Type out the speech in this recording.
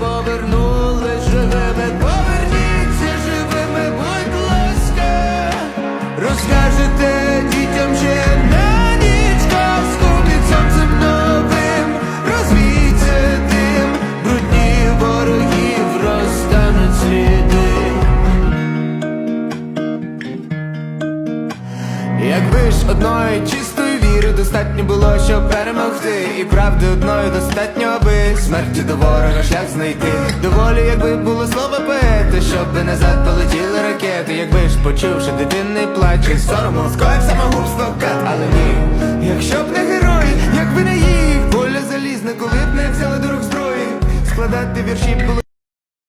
повернулись живими, поверніться живими, будь ласка, розкажете дітям ще на ніч казку під новим, дим, брудні ворогів розтануть. Якби ж одної чистої віри достатньо було, щоб перемогти, і правди одної достатньо, смерті до ворога шлях знайти. Доволі, якби було слово поета, щоб назад полетіли ракети, якби ж почувши дитинний плач, і сорому скоїв самогубство кат, але ні, якщо б не герої, якби не їх, воля залізна, коли б не взяли до рук зброї, складати вірші було.